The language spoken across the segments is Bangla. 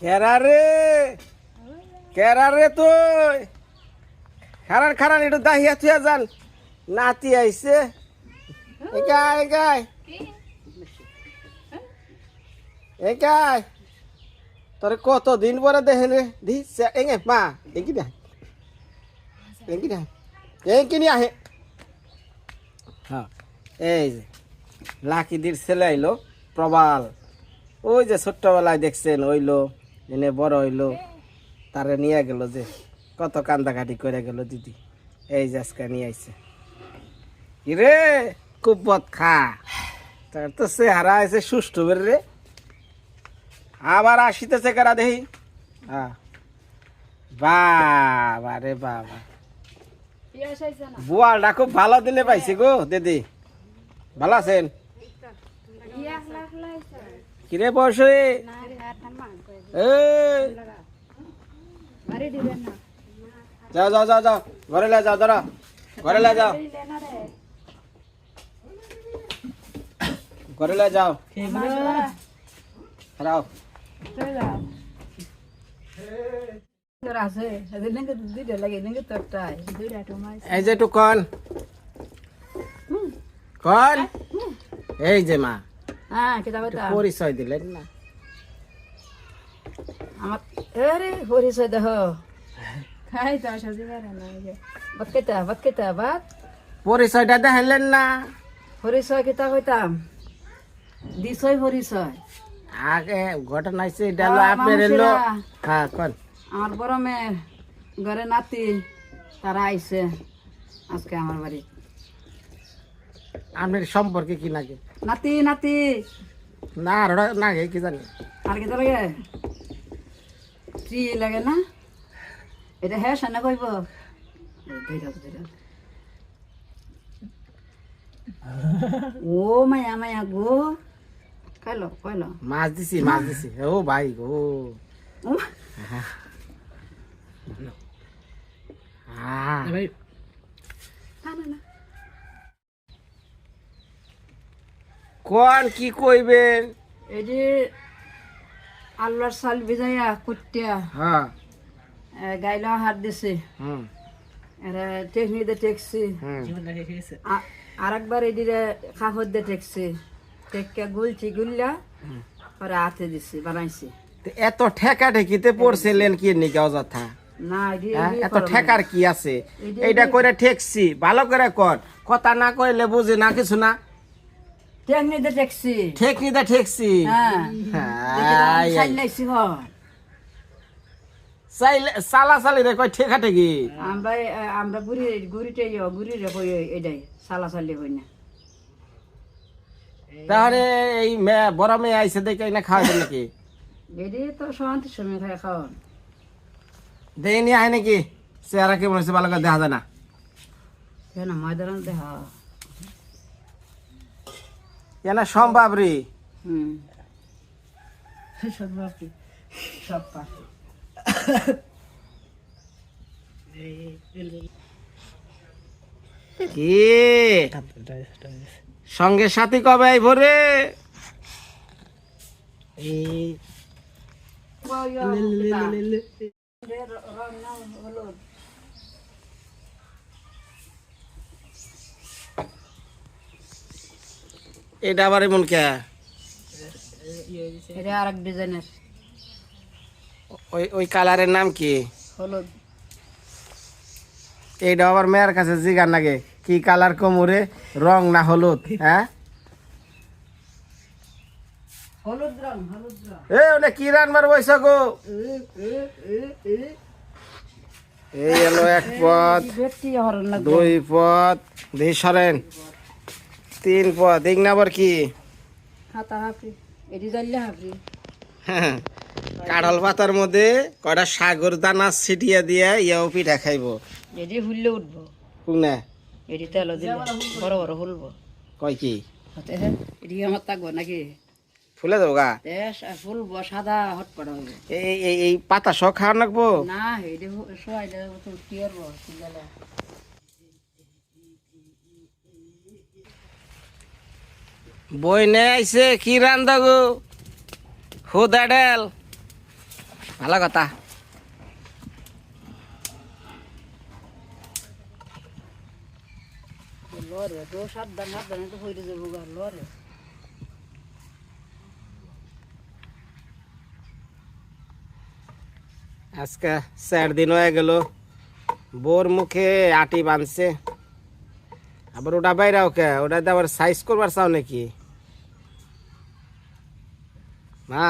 কেরা রে? কেরা রে তুই? খারান খারান একটু দাহিয়া থুয়া যান। নাতি আইছে। এগাই এগাই এগাই তোরে কত দিন পরে দেখেন রে দি এগে মা এগি না এগি না এগি নি আহে। হ্যাঁ। এই যে লাকিদির ছেলে আইলো প্রবাল। ওই যে ছোট্টবেলায় দেখছেন হইল এনে বড় হইল তারে নিয়ে গেল যে কত কান্দাকাটি করে গেল দিদি। এই যে আজকে নিয়ে আইছে। ইরে খুব বদ খা। তার তো চেহারা আছে সুষ্ঠু বের রে। আবার আসিতেছে কারা দেহি হ্যাঁ বাবা রে বাবা। বুয়ালটা খুব ভালো দিনে পাইছি গো দিদি। ভালো আছেন? কিরে বসে যাও যাও যাও যাও ঘরে লে যাও ধরো ঘরে লে যাও ঘরে লে যাও। খারাও এই যে কন এই যে মা। একটু পরিচয় দিলেন না। আমার আরে পরিচয় দেহ। খাই তো সবজি পারে না ভাত কেতা ভাত কেতা ভাত? পরিচয়টা দেখাইলেন না। পরিচয় কেতা কইতাম? দিছই পরিচয়। আগে ঘটনা হয়েছে এটা হলো আপনার এলো হ্যাঁ কন? আমার বড় মেয়ের ঘরে নাতি তারা আইছে আজকে আমার বাড়ি। আপনার সম্পর্কে কি লাগে নাতি নাতি। না আর নাগে কি জানি। আর কি লাগে ট্রি লাগে না? এটা হ্যাঁ সানা কইব। ও মায়া মায়া গো। কইলো কইলো। মাছ দিছি মাছ দিছি। ও ভাই গো। না। কোন কি কইবেন? এই যে আল্লাহর চাল ভিজাইয়া কুটিয়া হ্যাঁ। গাইলা হাত দিছে। হুম। এরা টেকনি দিয়ে টেকছি আর একবার এদিকে কাপড় দিয়ে টেকছি টেককে গুলছি গুললা পরে হাতে দিছি বানাইছি। এত ঠেকা ঠেকিতে পড়ছিলেন কি নিকে অযথা না এদি- হ্যাঁ? এত ঠেকার কি আছে? এইটা করে ঠেকছি ভালো করে কর। কথা না কইলে বুঝি না কিছু না। টেকনি দিয়ে টেকছি ঠেকনি দা ঠেকছি হ্যাঁ চাইলে চালা চালি রে কয় ঠেকা ঠেকি আমরা এ- আমরা গুড়ি গুড়িতে গুড়ি রে কই এটাই সালা সালি হই না তাহলে এই বড় মেয়ে আইসে দেখে না খাওয়াবেন নাকি? এদি তো শান্তি সময় খাই খাওয়ান দেয়নি আয় নাকি? চেহারা কেমন হয়েছে ভালো করে দেখা যায় না। কেন ময়দান দেহা এনা সম্ভব রে হুম সব বাপি সব পাশে কি সঙ্গে সাথী কবে আইব রে এটা আবার এমন কে? এটা আর ডিজাইনের ওই ওই কালারের নাম কি? হলুদ। এইটা আবার মেয়ের কাছে জিগার নাগে। কি কালার কমুরে রং? না হলুদ হ্যাঁ? এ ওনে কি রানবার বৈশা গো? এই এলো এক পথ দুই পথ। দুই সরেন। তিন পথ এক নাম্বার কি? হাতা হাফরি এটি জ্বললে হাফরি। কাঁঠাল পাতার মধ্যে কয়টা সাগর দানা ছিটিয়ে দিয়া ইয়াও পিঠা খাইব এটি হুললে উঠবো। কোনে এটি তেল দিলে বড় বড় হুলবো কয় কি? হতে এটি আমার থাকব নাকি? ফুলে দেবো গা? ফুলবো সাদা হট হবে। এই এই পাতা সহ খাওয়া রাখব না এটি তো কি করব? বই নে আইছে কি রান্ধা গো? হুদা ডাল ভালো কথা। লরে তো সাবধান সাবধানে তো হইতে যাব গা লরে আজকে চার দিন হয়ে গেল। বোর মুখে আটি বাঁধছে আবার ওটা বাইরে ওকে ওটাতে আবার সাইজ করবার চাও নাকি? না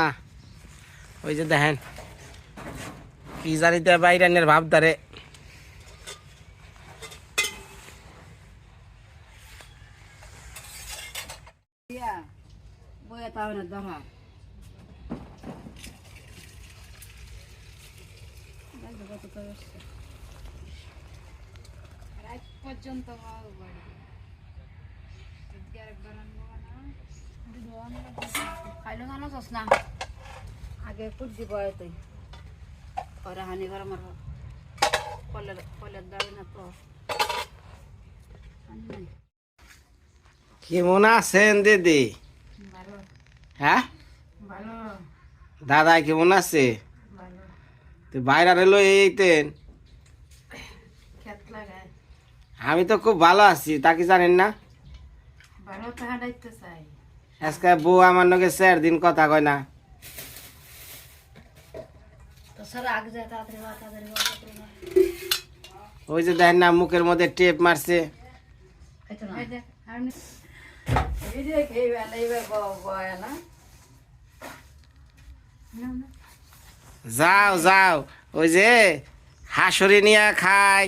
ওই যে দেখেন কি জানিতে বাইরানের ভাবদারে ইয়া বইয়া তাহলে ধরা পর্যন্ত হওয়া বাড়ি আজকে আরেকবার আনব না খাইলো জানো চাস না আগে কুট দিব তুই। ওরা হানি ঘর আমার কলের কলের দাঁড়ি না তো কেমন আছেন দিদি। হ্যাঁ ভালো। দাদা কেমন আছে? ভালো। তো বাইরে এলো এইতেন আমি তো খুব ভালো আছি তা কি জানেন না? ভালো তাহা দায়িত্ব চাই। আজকে বউ আমার লগে চার দিন কথা কয় না। ওই যে দেখেন না মুখের মধ্যে টেপ মারছে। যাও যাও। ওই যে হাসুরি নিয়ে খায়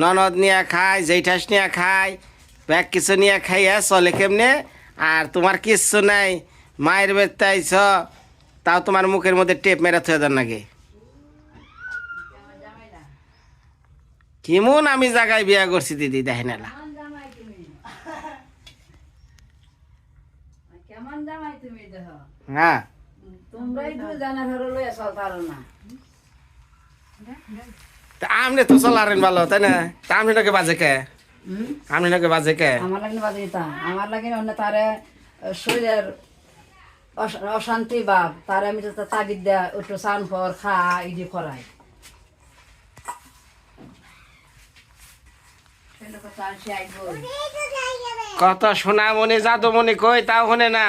ননদ নিয়ে খায় জেঠাস নিয়ে খায় ব্যাগ কিছু নিয়ে খাইয়া চলে কেমনে? আর তোমার কিচ্ছু নাই। মায়ের বেরতে আইছ তাও তোমার মুখের মধ্যে টেপ মেরে থয়ে দেন নাকি? কেমন আমি জায়গায় বিয়া করছি দিদি দেখেন এলা। হ্যাঁ। আমনে তো চলারেন ভালো তাই না? তা আমনে নাকি বাজে কে? আমনে নাকি বাজে কে? আমার লাগে বাজে তা আমার লাগে অন্য তারে শরীরের অশান্তি ভাব। তারে আমি তো তাগিদ দেয়া একটু চান কর খা ইডি সে কত সোনা মনে জাদু মনে কই? তাও হনে না।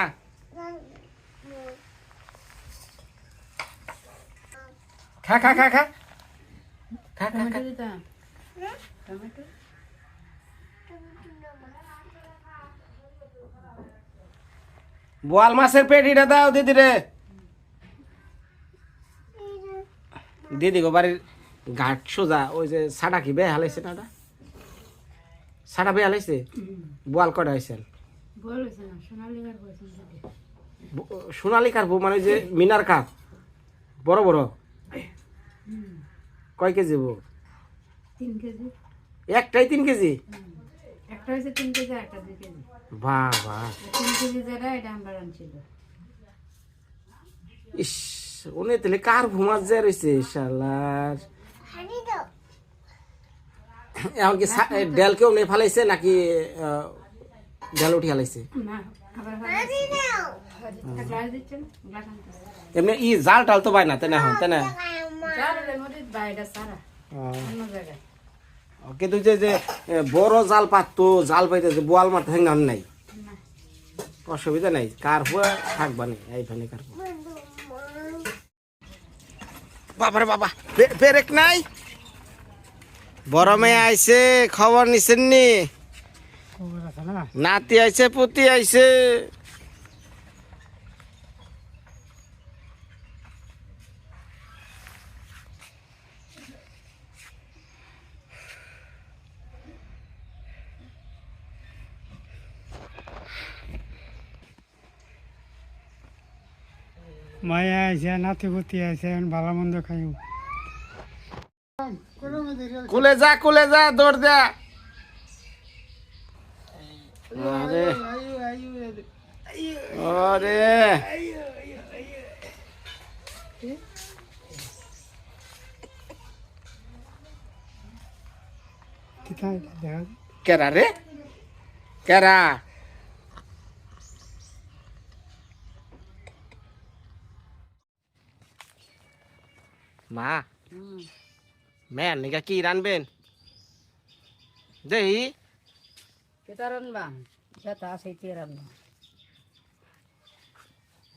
খা খা খা খা। খা খা খা। বোয়াল মাছের পেটিটা দাও দিদি রে। দিদি গো বাড়ির ঘাট সোজা ওই যে সাটা কি বে হালাইছে না ওটা? সাটা বে হালাইছে বোয়াল কটা হয়েছে সোনালি কার্প মানে যে মিনার কাপ। বড় বড়? কয় কেজি বউ? একটাই তিন কেজি? একটা হয়েছে তিন কেজি একটা দুই কেজি। বাহ বাহ। তিন কেজি যেটা এটা আমরা আনছিল। ইস উনি তাহলে কার ঘুমার যে রয়েছে শালার। এখন কি এ, কেউ নেই ফালাইছে নাকি ডেল উঠি আনতে এমনি ই জাল টাল তো পায় না তাই না তাই না? কিন্তু যে যে বড় জাল পাততো জাল পাইতেছে বোয়াল মারতে হেঙ্গান নাই। অসুবিধা নাই কার হুয়া থাকবা নেই এইখানে কার হুয়া। বাবারে বাবা বেরেক নাই? বড় মেয়ে আইছে খবর নিছেন নি? নাতি আইছে পুতি আইছে। মায়া আছে নাতিপুতি আছে এখন ভালো মন্দ খাইও কুলে যা কুলে যা দৌড় দে। আরে। আরে। কিতা এটা দেখা। যায়? কেরা রে? কেরা? মা। ম্যান নিকা কি রানবেন? দেই। যেটা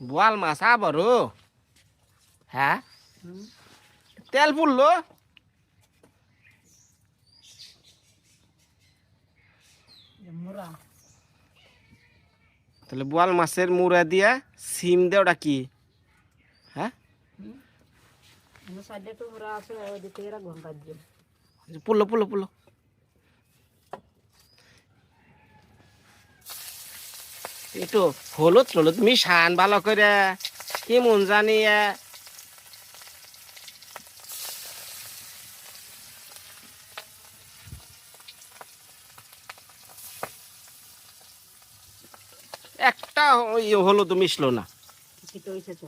বোয়াল মাছ আবারও হ্যাঁ? তেল পুড়লো তাহলে বোয়াল মাছের মুড়া দিয়া সিম দে ওটা কি? হ্যাঁ আমার সাইডে তো মুরা আছে ওদিকে এরা ঘণ্টা দিয়ে পুলো পুলো পুলো একটু হলুদ হলুদ মিশান ভালো করে কেমন জানি এ? একটা হলুদ মিশলো না কি তো হয়েছে তো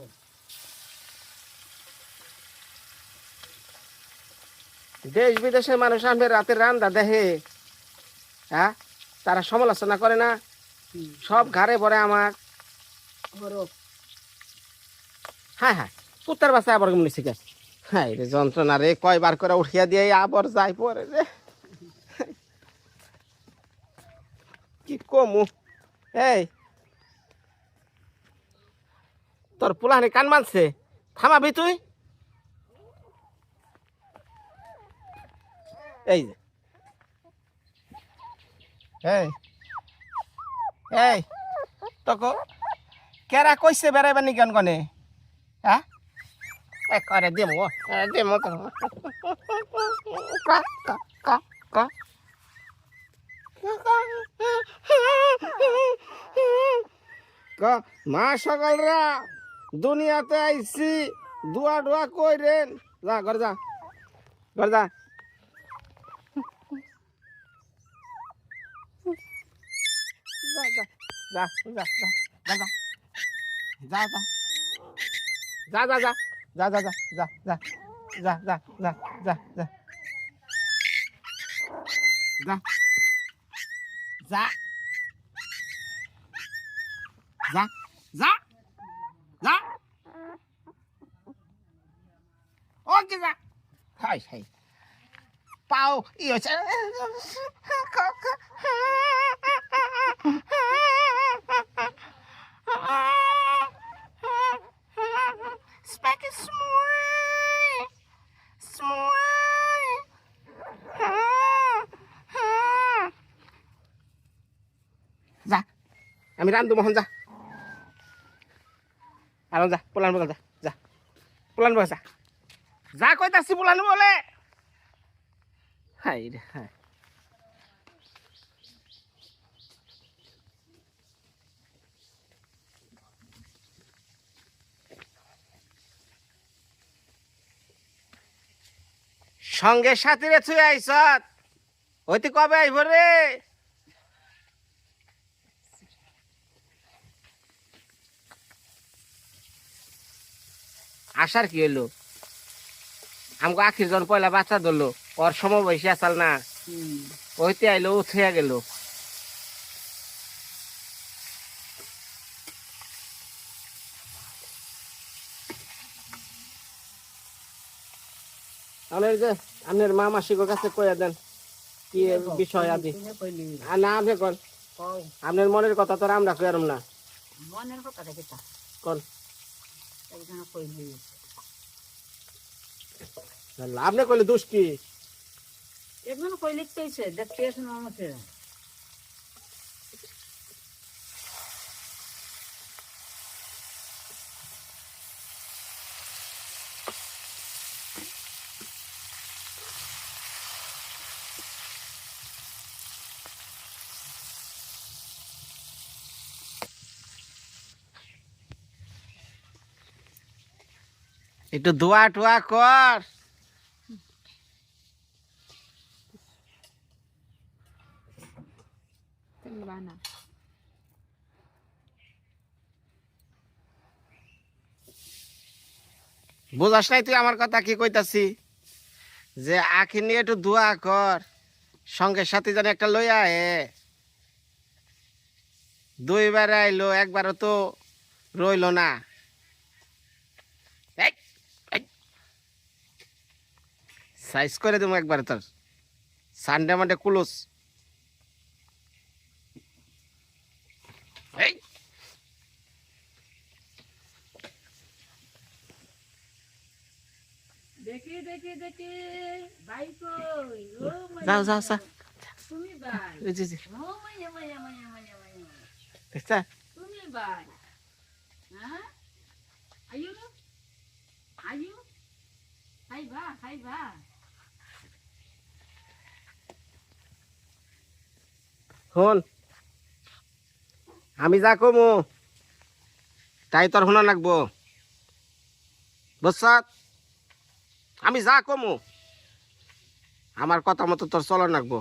দেশ বিদেশের মানুষ আমি রাতের রান্দা দেখে হ্যাঁ? তারা সমালোচনা করে না। সব ঘাড়ে পড়ে আমার। হ্যাঁ হ্যাঁ কুত্তার বাসা আবার কেমন শিখে হ্যাঁ রে, যন্ত্রণা রে, কয়বার করে উঠিয়া দিয়ে আবার যাই পরে রে। কি কমু? এই, তোর পোলাহানি কান মানছে থামাবি তুই? এই যে। এই। তখন কেরা কইছে বেড়াইবার নি কেন কনে? হ্যাঁ করে দেবো দেবো তো মা সকালরা দুনিয়াতে আইছি দুয়া ডুয়া কইরেন। যা, ঘর যা ঘর যা। যা যা যা যা যা যা যা যা যা পাও ই হচ্ছে Speck is smooth. Smooth. যা। আমি রান্ধু মোহন যা। আর যা পোলান বগল যা যা। পোলান বগল যা। যা কইতাছি পোলান বলে। হাই রে, হাই। সঙ্গে সাথে রে ছুঁয়ে আইসত হইতে কবে আইব রে? আসার কি হইল? আমাকে আখির জন পয়লা বাচ্চা ধরলো ওর সময় বয়সী আসাল না। ওইতে আইলো উঠে গেল। যে আপনার মা মাসিকের কাছে কইয়া দেন কি বিষয় আদি আর না আপনি কন আপনার মনের কথা তো আমরা কইয়ারম না। মনের কথা কেতা কন। আপনি কইলে। দোষ কি? একজন কই লিখতেছে দেখতে আসুন আমাকে। একটু দোয়া টোয়া কর। বুঝাস নাই তুই আমার কথা কি কইতাছি? যে আখি নিয়ে একটু দোয়া কর সঙ্গে সাথে যেন একটা লইয়া আয়ে। দুইবার আইলো একবারও তো রইল না এই, এই, সাইজ করে দেবো একবারে তোর। সানডে মানডে কুলুস এই। যাও যাও যে, দেখছা? হ্যাঁ? আয়ু আয়ু খাইবা খাইবা শোন। আমি যা কমো, তাই তোর শোনা লাগবো। বসাত আমি যা কমো, আমার কথা মতো তোর চলন লাগবো।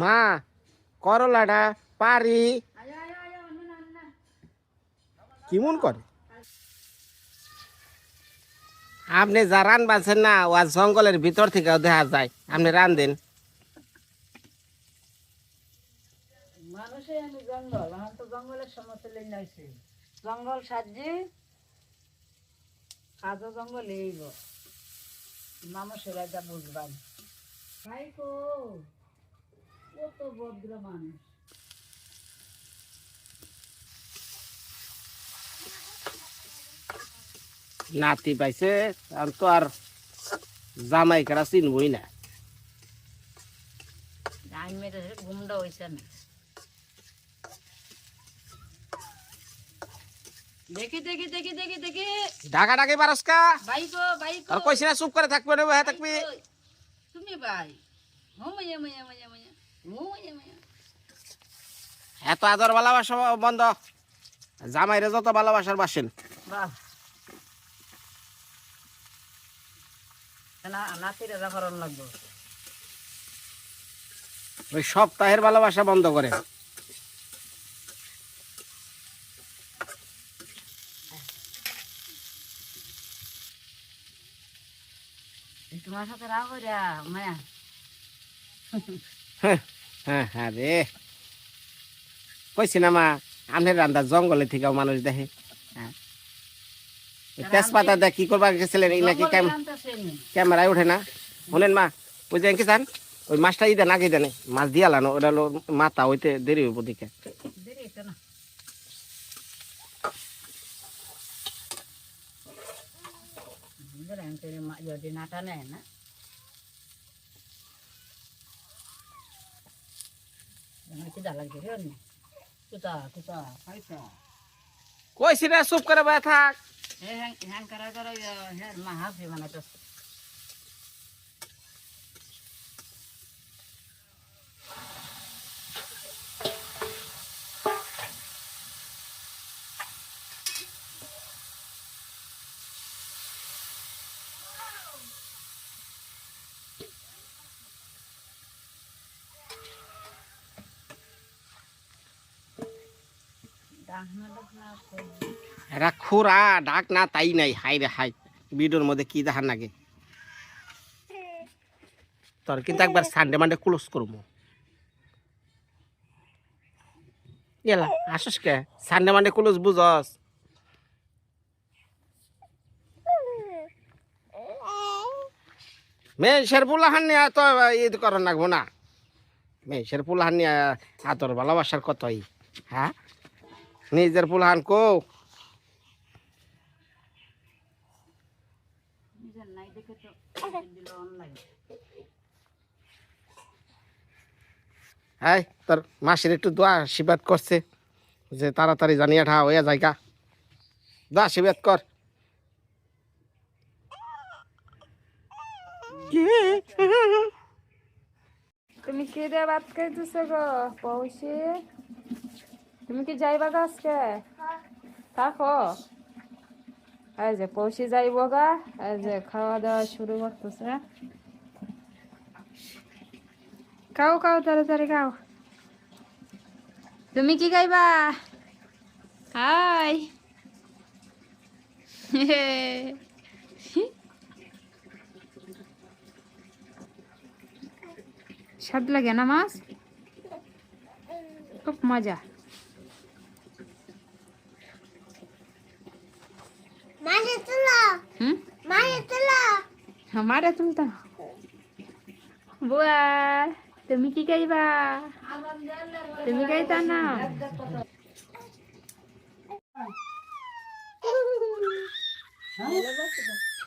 মা, করলাটা পারি। কেমন করে? আপনি যা রান বাঁচেন না, ও জঙ্গলের ভিতর থেকেও দেখা যায়। আপনি রান দেন। জঙ্গল জঙ্গলের জঙ্গল সাজি কাজও জঙ্গল এইব মানুষের এটা বুঝবান। ভাই কো কত ভদ্র মানুষ। নাতি পাইছে আর তো আর জামাই কারা চিনবই না। আমি হয়েছে না। দেখি দেখি দেখি দেখি দেখি। ঢাকা ডাকি বারসকা বাইকো বাইকো আর কইছি না চুপ করে থাকবে না থাকবি। তুমি ভাই। হো মাইয়া মাইয়া মাইয়া। এত আদর ভালোবাসা বন্ধ। জামাইরে যত ভালোবাসার বাসেন ওই সপ্তাহের ভালোবাসা বন্ধ করে। তোমার সাথে রাগ মায়া। হ্যাঁ হ্যাঁ হ্যাঁ রে। কইছি না মা আমনের রান্দা জঙ্গলে থেকেও মানুষ দেখে। হ্যাঁ। তেজপাতা দেখ কি করবা গেছিলেন এই নাকি ক্যামেরায় ওঠে না। শুনেন মা ওই যে কি চান ওই মাছটা ইদেন আগে দেন। মাছ দিয়া লানো ওটা মাথা হইতে দেরি হইব দিকে না। কইছি না চুপ করে থাক Eh hang hang kara kara ya her mahaf এরা খুরা, ডাক না, তাই নাই। হাই রে হাই ভিডিওর মধ্যে কি দেখার নাগে? তোর কিন্তু একবার সানডে মানডে ক্লোজ করব। এলা, আসস কে? সানডে মানডে ক্লোজ বুঝস। মেয়েশের পোলাহান নিয়ে তো ঈদ করার লাগবো না। মেয়েশের পোলাহান নিয়ে আতর ভালোবাসার কতই হ্যাঁ? নিজের পোলাহান কো। নিজের নাই দেখে তো দিল অনলাইন হ্যাঁ তোর মাসির একটু দোয়া আশীর্বাদ করছে যে তাড়াতাড়ি জানিয়ে ঠা হইয়া জায়গা। দোয়া আশীর্বাদ কর। তুমি কি রে ভাত খাইতেছ গো পৌষি তুমি কি যাইবা গো আজকে? থাকো। এই যে পৌঁছে যাইব গা। এই যে খাওয়া দাওয়া শুরু করতেছে। খাও খাও, তাড়াতাড়ি খাও। তুমি কি খাইবা? হাই। স্বাদ লাগে না মাছ? খুব মজা মাঝে তুলো হুম মাঝে তুলো আমারে তুলতা বুয়া তুমি কি খাইবা তুমি খাইতা না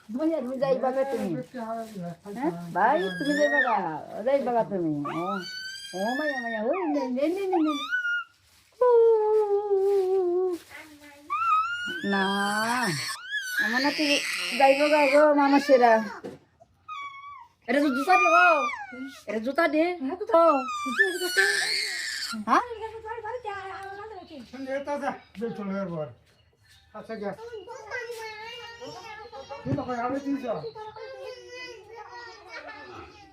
তুমি তুমি তুমি তুমি নে নে নে নে নে না আমার নাকি যাইব গো মানুষেরা এটা তো জুতা দে এটা জুতা দে তো হ্যাঁ চলে যাবার আচ্ছা নকয় আমি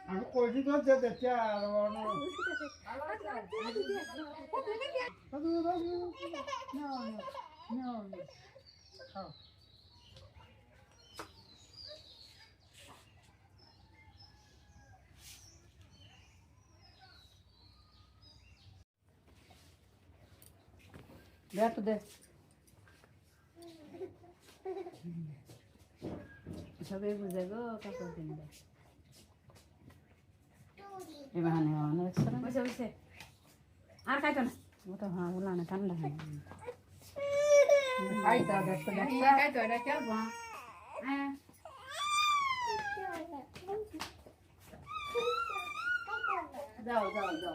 আমি তো যে দেখি আর দে তো দে। সবে বুঝে গো কাপড় দে এবার না বসে বসে। আর খাইতো না? ও তো হ্যাঁ ঠান্ডা হয় খাইতো খাইতো হ্যাঁ। যাও যাও যাও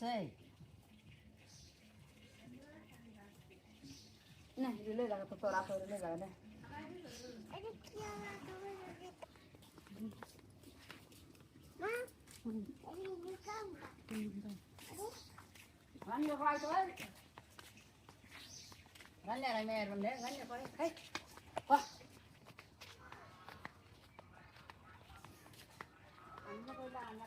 আছে না দিলে লাগা তো তোরা করে দিলে লাগা না আরে কি লাগা তো মা আরে নি কাম রান রে খাই তো রান রে মেয়ের বন্ধে রান রে করে খাই বাহ আমরা কইলা আমরা